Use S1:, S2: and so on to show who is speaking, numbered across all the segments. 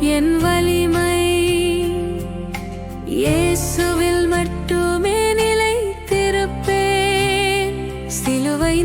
S1: என் வலிமை. இயேசுவில் மட்டுமே நிலைத்திருப்பேன். சிலுவை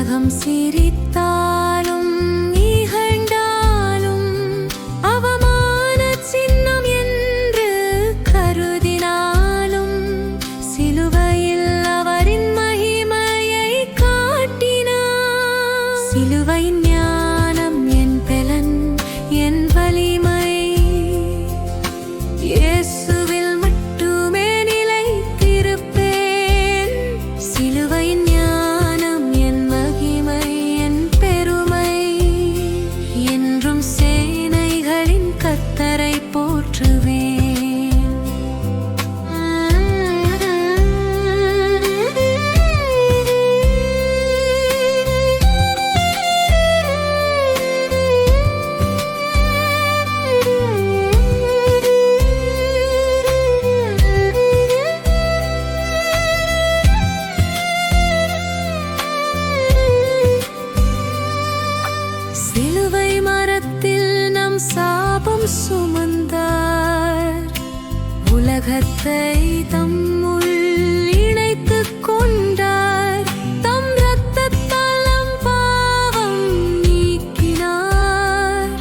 S1: உலகம் சிரித்தாலும் இகழ்ந்தாலும் அவமான சின்னம் என்று கருதினாலும் சிலுவையில் அவரின் மகிமையை காட்டினார். சிலுவையின் சுமந்தார். உலகத்தை தம்முள் இணைத்து கொண்டார். தம் ரத்தத்தாலம் பாவம் நீக்கினார்.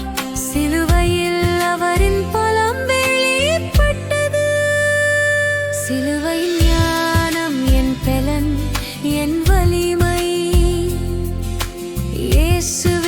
S1: சிலுவையில் அவரின் பலம் வெளிப்பட்டது. சிலுவை ஞானம் என் பெலன் என் வலிமை. இயேசுவே